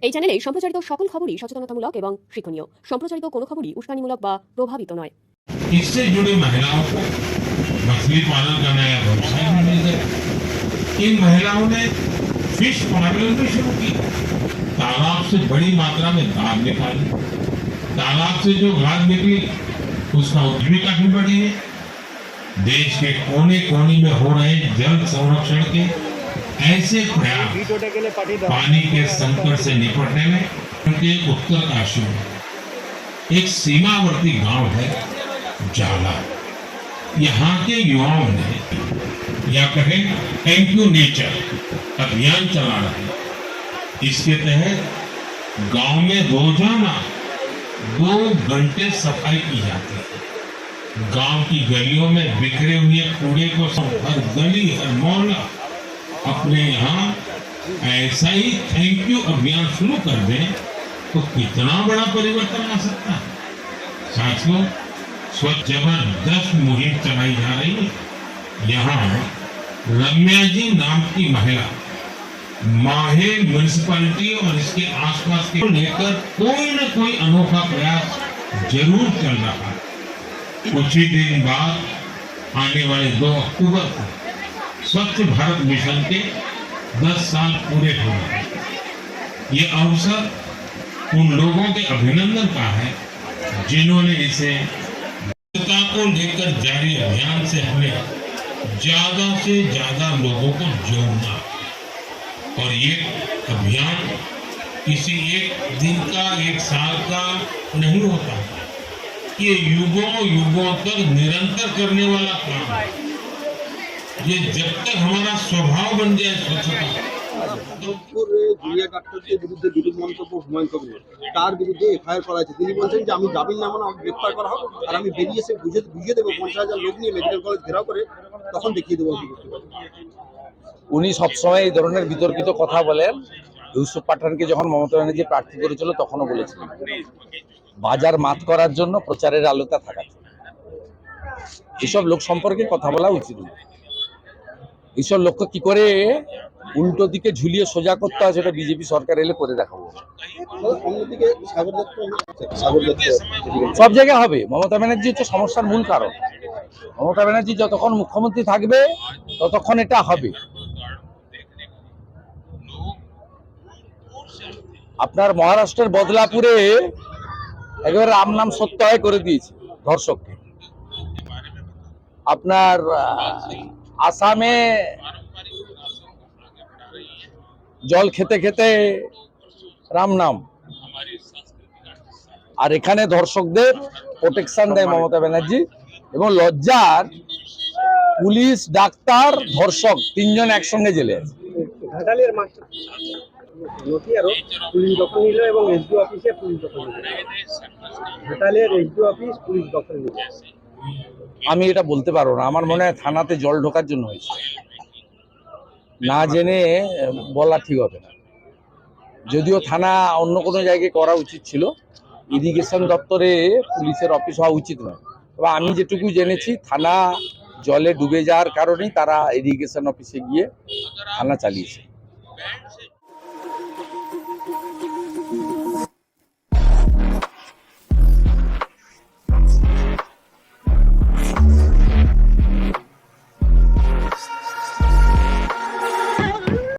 এই চ্যানেলে সম্প্রচারিত সকল খবরই সচেতনতামূলক এবং শিক্ষণীয় সম্প্রচারিত কোনো খবরই উস্কানিমূলক বা প্রভাবিত নয় इससे जुड़ी महिलाओं को मछली पालन का नया व्यवसाय भी मिल गया इन महिलाओं ने फिश पार्लर भी शुरू किया तालाब से बड़ी मात्रा में घास निकाली तालाब से जो घास निकली उसका उपज भी काफी बढ़ी है देश के कोने कोने में हो रहे जल संरक्षण के ऐसे प्रयास पानी के संकट से निपटने में उनके उत्तरकाशी में एक सीमावर्ती गाँव है, जाला। यहाँ के युवाओं ने, या कहें थैंक यू नेचर अभियान चला रहे इसके तहत गाँव में रोज़ाना दो घंटे सफ़ाई की जाती है। गाँव की गलियों में बिखरे हुए कूड़े को हर गली हर मोहल्ला अपने यहाँ ऐसा ही थैंक यू अभियान शुरू कर दें तो कितना बड़ा परिवर्तन आ सकता है? साथियों, स्वच्छ ज़बरदस्त मुहिम चलाई जा रही है। यहाँ रम्या जी नाम की महिला, माहे म्यूनिसिपैलिटी और इसके आसपास के लेकर कोई न कोई अनोखा प्रयास ज़रूर चल रहा है। कुछ ही दिन बाद आने वाले दो अक्टूबर को स्वच्छ भारत मिशन के 10 साल पूरे हो रहे हैं। ये अवसर उन लोगों के अभिनंदन का है, जिन्होंने इसे को लेकर जारी अभियान से हमें ज़्यादा से ज़्यादा लोगों को जोड़ना। और ये अभियान किसी एक दिन का, एक साल का नहीं होता। ये युगों युगों तक निरंतर करने वाला काम है। ये जब तक हमारा स्वभाव बन जाए स्वच्छता করে জুনিয়র ডাক্তারদের বিরুদ্ধে বিরূপ মন্তব্য হুমায়ুন কবিরের তার বিরুদ্ধে এফআইআর করা হয়েছে তিনি বলছেন যে আমি জামিন নামানো আমাকে গ্রেপ্তার করা হোক আর আমি বেরিয়ে এসে বুঝে বুঝিয়ে দেবো পঞ্চাশ হাজার লোক নিয়ে মেডিকেল কলেজ ঘেরাও করে তখন দেখিয়ে দেবো কি করতে পারি উনি সবসময় এই ধরনের বিতর্কিত কথা বলেন ইউসুফ পাঠানকে যখন মমতা ব্যানার্জি প্রার্থী করেছিল তখনও বলেছিলেন বাজার মাত করার জন্য প্রচারের আলোতা থাকা চাই। এসব লোক সম্পর্কে কথা বলা উচিত নয় এইসব লক্ষ্য কি করে উল্টো দিকে ঝুলিয়ে সোজা করতে হয় সেটা বিজেপি সরকার এলে করে দেখাবো। সব জায়গায় হবে। মমতা ব্যানার্জি হচ্ছে সমস্যার মূল কারণ। মমতা ব্যানার্জি যতক্ষণ মুখ্যমন্ত্রী থাকবে ততক্ষণ এটা হবে। আপনার মহারাষ্ট্রের বদলাপুরে একেবারে রাম নাম সত্য সত্যায় করে দিয়েছে ধর্ষককে। আপনার আসামে জল খেতে খেতে রাম নাম। আর এখানে ধর্ষকদের প্রোটেকশন দেয় মমতা ব্যানার্জি। এবং লজ্জার পুলিশ, ডাক্তার, ধর্ষক তিনজন একসঙ্গে জেলে আমি এটা বলতে পারব না। আমার মনে হয় থানাতে জল ঢোকার জন্য হয়েছে। না জেনে বলা ঠিক হবে না। যদিও থানা অন্য কোনো জায়গায় করা উচিত ছিল, ইরিগেশন দপ্তরে পুলিশের অফিস হওয়া উচিত নয়। তবে আমি যেটুকু জেনেছি, থানা জলে ডুবে যাওয়ার কারণেই তারা ইরিগেশন অফিসে গিয়ে থানা চালিয়েছে।